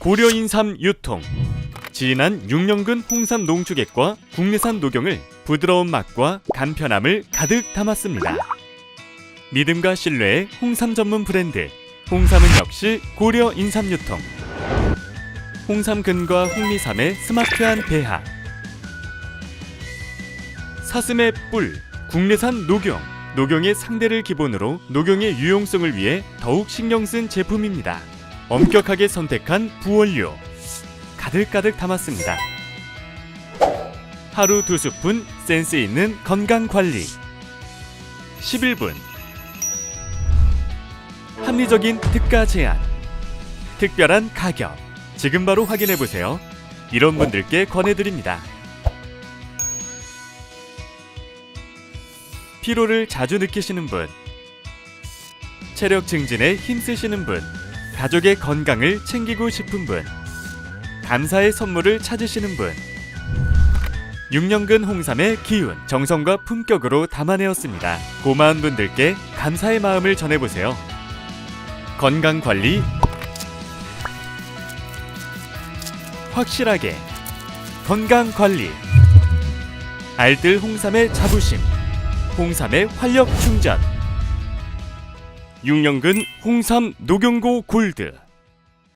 고려인 삼 유통. 진한 6년근 홍삼 농축액과 국내산 녹용을 부드러운 맛과 간편함을 가득 담았습니다. 믿음과 신뢰의 홍삼 전문 브랜드. 홍삼은 역시 고려 인삼 유통. 홍삼근과 홍미삼의 스마트한 배합 사슴의 뿔. 국내산 녹용. 녹용의 상대를 기본으로 녹용의 유용성을 위해 더욱 신경 쓴 제품입니다. 엄격하게 선택한 부원료. 가득가득 담았습니다. 하루 두 스푼 센스 있는 건강 관리. 11분. 합리적인 특가 제한 특별한 가격. 지금 바로 확인해 보세요. 이런 분들께 권해드립니다. 피로를 자주 느끼시는 분, 체력 증진에 힘쓰시는 분, 가족의 건강을 챙기고 싶은 분, 감사의 선물을 찾으시는 분. 6년근 홍삼의 기운, 정성과 품격으로 담아내었습니다. 고마운 분들께 감사의 마음을 전해보세요. 건강 관리 확실하게 건강 관리 알뜰 홍삼의 자부심 홍삼의 활력 충전 6년근 홍삼 녹용고 골드